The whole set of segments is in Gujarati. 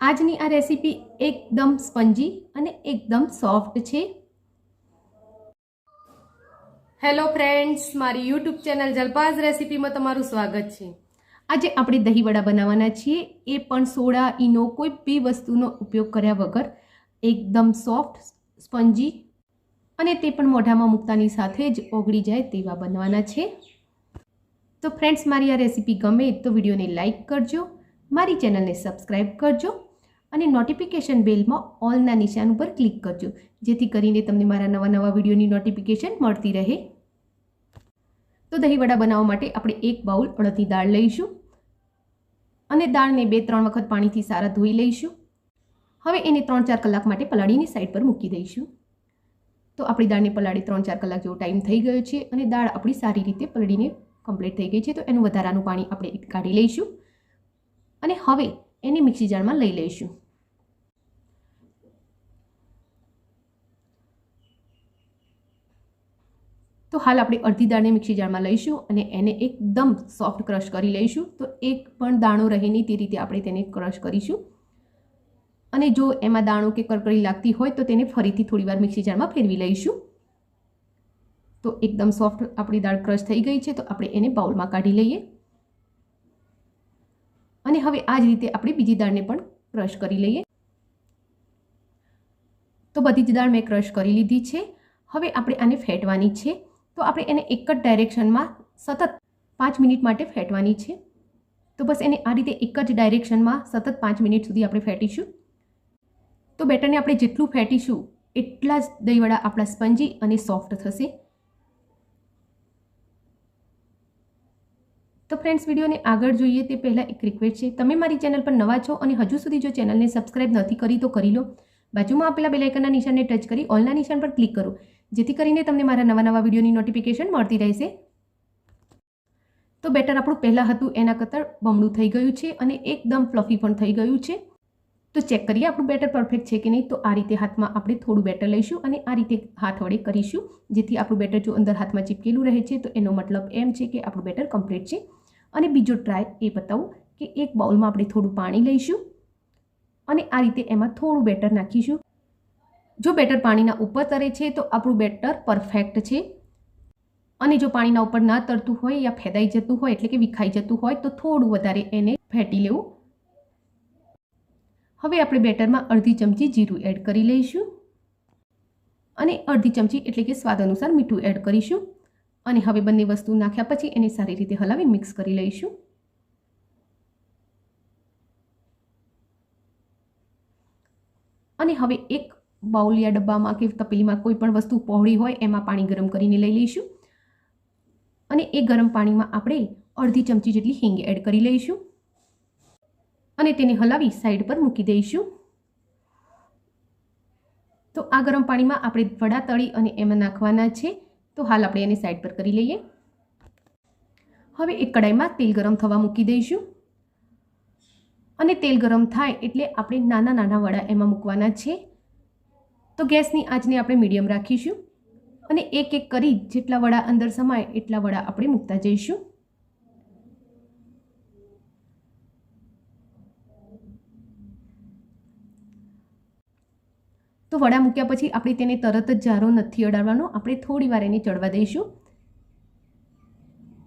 આજની આ રેસીપી એકદમ સ્પંજી અને એકદમ સોફ્ટ છે. હેલો ફ્રેન્ડ્સ મારી યુટ્યુબ ચેનલ જલપાઝ રેસીપીમાં તમારું સ્વાગત છે. આજે આપણે દહીંવડા બનાવવાના છીએ. એ પણ સોડા ઈનો કોઈ બી વસ્તુનો ઉપયોગ કર્યા વગર એકદમ સોફ્ટ સ્પંજી અને તે પણ મોઢામાં મૂકતાની સાથે જ ઓગળી જાય તેવા બનવાના છે. તો ફ્રેન્ડ્સ મારી આ રેસીપી ગમે તો વિડીયોને લાઇક કરજો મારી ચેનલને સબસ્ક્રાઈબ કરજો અને નોટિફિકેશન બેલમાં ઓલના નિશાન ઉપર ક્લિક કરજો, જેથી કરીને તમને મારા નવા નવા વિડીયોની નોટિફિકેશન મળતી રહે. તો દહીંવડા બનાવવા માટે આપણે એક બાઉલ અડદની દાળ લઈશું અને દાળને બે ત્રણ વખત પાણીથી સારા ધોઈ લઈશું. હવે એને ત્રણ ચાર કલાક માટે પલાળીની સાઈડ પર મૂકી દઈશું. તો આપણી દાળને પલાળી ત્રણ ચાર કલાક જેવો ટાઈમ થઈ ગયો છે અને દાળ આપણી સારી રીતે પલળીને કમ્પ્લીટ થઈ ગઈ છે. તો એનું વધારાનું પાણી આપણે કાઢી લઈશું. અને હવે એને મિક્સી જારમાં લઈ લઈશું. તો હાલ આપણે અડધી દાળને મિક્સી જારમાં લઈશું અને એને એકદમ સોફ્ટ ક્રશ કરી લઈશું. તો એક પણ દાણો રહે નહીં તે રીતે આપણે તેને ક્રશ કરીશું. અને જો એમાં દાણો કે કરકરી લાગતી હોય તો તેને ફરીથી થોડીવાર મિક્સી જારમાં ફેરવી લઈશું. તો એકદમ સોફ્ટ આપણી દાળ ક્રશ થઈ ગઈ છે તો આપણે એને બાઉલમાં કાઢી લઈએ. અને હવે આ જ રીતે આપણે બીજી દાળને પણ ક્રશ કરી લઈએ. તો બધી જ દાળ મેં ક્રશ કરી લીધી છે. હવે આપણે આને ફેટવાની છે. તો આપણે એને એક જ ડાયરેક્શનમાં સતત પાંચ મિનિટ માટે ફેટવાની છે. તો બસ એને આ રીતે એક જ ડાયરેક્શનમાં સતત પાંચ મિનિટ સુધી આપણે ફેટીશું. તો બેટરને આપણે જેટલું ફેટીશું એટલા જ દહીંવડા આપણા સ્પંજી અને સોફ્ટ થશે. તો ફ્રેન્ડ્સ વિડીયોને આગળ જોઈએ તે પહેલાં એક રિક્વેસ્ટ છે. તમે મારી ચેનલ પર નવા છો અને હજુ સુધી જો ચેનલને સબસ્ક્રાઇબ નથી કરી તો કરી લો. બાજુમાં આપેલા બેલાઇકનના નિશાનને ટચ કરી ઓલના નિશાન પર ક્લિક કરો. જેથી કરીને તમને મારા નવા નવા વિડીયોની નોટિફિકેશન મળતી રહેશે. તો બેટર આપણું પહેલાં હતું એના કરતાં બમણું થઈ ગયું છે અને એકદમ ફ્લફી પણ થઈ ગયું છે. તો ચેક કરીએ આપણું બેટર પરફેક્ટ છે કે નહીં. તો આ રીતે હાથમાં આપણે થોડું બેટર લઈશું અને આ રીતે હાથ વડે કરીશું. જેથી આપણું બેટર જો અંદર હાથમાં ચીપકેલું રહે છે તો એનો મતલબ એમ છે કે આપણું બેટર કમ્પ્લીટ છે. અને બીજો ટ્રાય એ બતાવું કે એક બાઉલમાં આપણે થોડું પાણી લઈશું અને આ રીતે એમાં થોડું બેટર નાખીશું. જો બેટર પાણીના ઉપર તરે છે તો આપણું બેટર પરફેક્ટ છે. અને જો પાણીના ઉપર ના તરતું હોય યા ફેદાઈ જતું હોય એટલે કે વિખાઈ જતું હોય તો થોડું વધારે એને ફેટી લેવું. હવે આપણે બેટરમાં અડધી ચમચી જીરું એડ કરી લઈશું. અને અડધી ચમચી એટલે કે સ્વાદ અનુસાર મીઠું એડ કરીશું. અને હવે બંને વસ્તુ નાખ્યા પછી એને સારી રીતે હલાવી મિક્સ કરી લઈશું. અને હવે એક બાઉલ યા ડબ્બામાં કે તપેલીમાં કોઈ પણ વસ્તુ પહોળી હોય એમાં પાણી ગરમ કરીને લઈ લઈશું. અને એ ગરમ પાણીમાં આપણે અડધી ચમચી જેટલી હિંગ એડ કરી લઈશું. અને તેને હલાવી સાઈડ પર મૂકી દઈશું. તો આ ગરમ પાણીમાં આપણે વડા તળી અને એમાં નાખવાના છે. તો હાલ આપણે એને સાઈડ પર કરી લઈએ. હવે એક કડાઈમાં તેલ ગરમ થવા મૂકી દઈશું. અને તેલ ગરમ થાય એટલે આપણે નાના નાના વડા એમાં મૂકવાના છે. તો ગેસની આંચને આપણે મીડિયમ રાખીશું. અને એક એક કરી જેટલા વડા અંદર સમાય એટલા વડા આપણે મૂકતા જઈશું. તો વડા મૂક્યા પછી આપણે તેને તરત જ જારો નથી અડાડવાનો. આપણે થોડી વાર એને ચડવા દઈશું.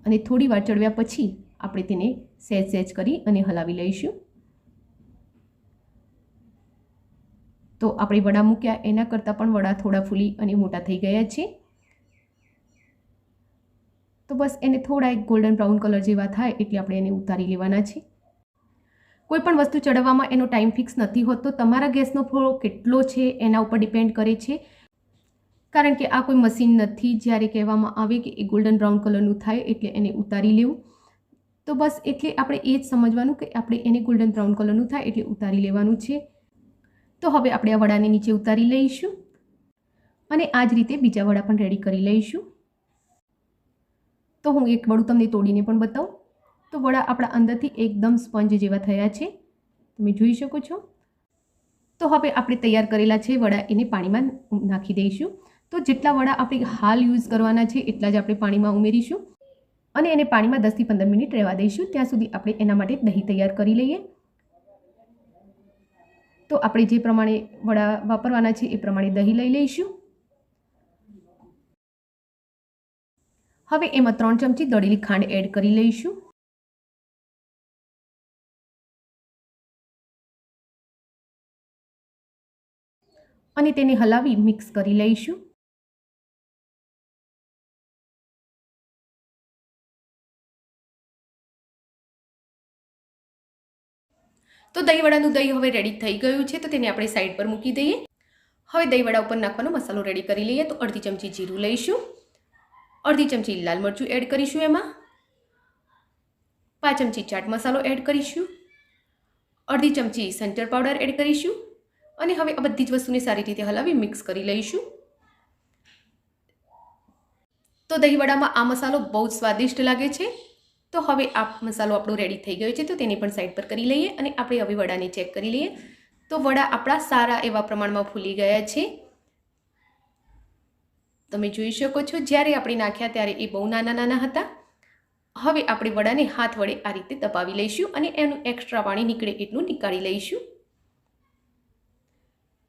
અને થોડી વાર ચડવ્યા પછી આપણે તેને સહેજ સહેજ કરી અને હલાવી લઈશું. તો આપણે વડા મૂક્યા. એના કરતાં પણ વડા થોડા ફૂલી અને મોટા થઈ ગયા છે. તો બસ એને થોડા એક ગોલ્ડન બ્રાઉન કલર જેવા થાય એટલે આપણે એને ઉતારી લેવાના છે. કોઈ પણ વસ્તુ ચડવામાં એનો ટાઈમ ફિક્સ નથી હોતો. તમારા ગેસનો ફોળો કેટલો છે એના ઉપર ડિપેન્ડ કરે છે. કારણ કે આ કોઈ મશીન નથી. જ્યારે કહેવામાં આવે કે એ ગોલ્ડન બ્રાઉન કલરનું થાય એટલે એને ઉતારી લેવું. તો બસ એટલે આપણે એ જ સમજવાનું કે આપણે એને ગોલ્ડન બ્રાઉન કલરનું થાય એટલે ઉતારી લેવાનું છે. તો હવે આપણે આ વડાને નીચે ઉતારી લઈશું. અને આ જ રીતે બીજા વડા પણ રેડી કરી લઈશું. તો હું એક વડું તમને તોડીને પણ બતાવું. તો વડા આપણા અંદરથી એકદમ સ્પંજ જેવા થયા છે. તમે જોઈ શકો છો. તો હવે આપણે તૈયાર કરેલા છે વડા એને પાણીમાં નાખી દઈશું. તો જેટલા વડા આપણે હાલ યુઝ કરવાના છે એટલા જ આપણે પાણીમાં ઉમેરીશું. અને એને પાણીમાં દસથી પંદર મિનિટ રહેવા દઈશું. ત્યાં સુધી આપણે એના માટે દહીં તૈયાર કરી લઈએ. તો આપણે જે પ્રમાણે વડા વાપરવાના છે એ પ્રમાણે દહીં લઈ લઈશું. હવે એમાં ત્રણ ચમચી દળેલી ખાંડ એડ કરી લઈશું. અને તેને હલાવી મિક્સ કરી લઈશું. તો દહીંવડાનું દહીં હવે રેડી થઈ ગયું છે, તો તેને આપણે સાઈડ પર મૂકી દઈએ. હવે દહીંવડા ઉપર નાખવાનો મસાલો રેડી કરી લઈએ, તો અડધી ચમચી જીરું લઈશું. અડધી ચમચી લાલ મરચું એડ કરીશું એમાં. પાંચ ચમચી ચાટ મસાલો એડ કરીશું. અડધી ચમચી સંચર પાવડર એડ કરીશું. અને હવે આ બધી જ વસ્તુને સારી રીતે હલાવી મિક્સ કરી લઈશું. તો દહીંવડામાં આ મસાલો બહુ જ સ્વાદિષ્ટ લાગે છે. તો હવે આ મસાલો આપણો રેડી થઈ ગયો છે, તો તેને પણ સાઈડ પર કરી લઈએ અને આપણે હવે વડાને ચેક કરી લઈએ. તો વડા આપણા સારા એવા પ્રમાણમાં ફૂલી ગયા છે. તમે જોઈ શકો છો, જ્યારે આપણે નાખ્યા ત્યારે એ બહુ નાના નાના હતા. હવે આપણે વડાને હાથ વડે આ રીતે દબાવી લઈશું અને એનું એક્સ્ટ્રા પાણી નીકળે એટલું નીકાળી લઈશું.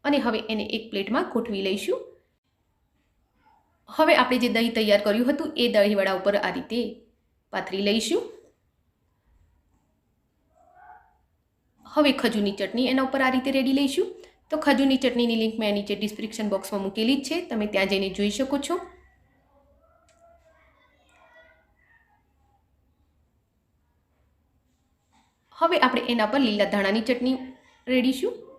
અને હવે એને એક પ્લેટમાં ગોઠવી લઈશું. હવે આપણે જે દહીં તૈયાર કર્યું હતું એ દહીંવાળા ઉપર આ રીતે પાથરી લઈશું. હવે ખજૂરની ચટણી એના ઉપર આ રીતે રેડી લઈશું. તો ખજૂરની ચટણીની લિંક મેં નીચે ડિસ્ક્રિપ્શન બોક્સમાં મૂકેલી જ છે. તમે ત્યાં જઈને જોઈ શકો છો. હવે આપણે એના પર લીલા ધાણાની ચટણી રેડીશું.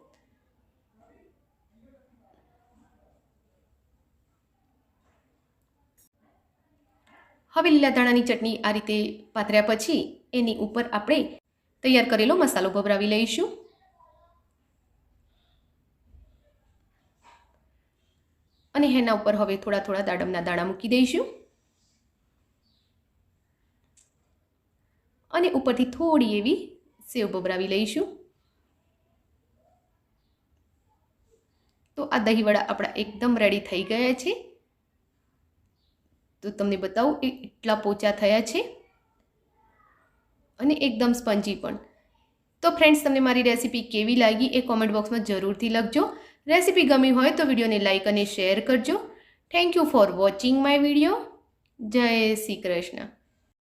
હવે લીલા ધાણાની ચટણી આ રીતે પાથર્યા પછી એની ઉપર આપણે તૈયાર કરેલો મસાલો ભભરાવી લઈશું. અને એના ઉપર હવે થોડા થોડા દાડમના દાણા મૂકી દઈશું. અને ઉપરથી થોડી એવી સેવ ભભરાવી લઈશું. તો આ દહીંવડા આપણા એકદમ રેડી થઈ ગયા છે. તો તમને બતાવું, એ એટલા પોચા થયા છે. અને એકદમ સ્પંજી પણ. તો ફ્રેન્ડ્સ તમને મારી રેસીપી કેવી લાગી એ કોમેન્ટ બોક્સમાં જરૂરથી લખજો. રેસીપી ગમી હોય તો વિડીયોને લાઇક અને શેર કરજો. Thank you for watching my video જય શ્રી કૃષ્ણ.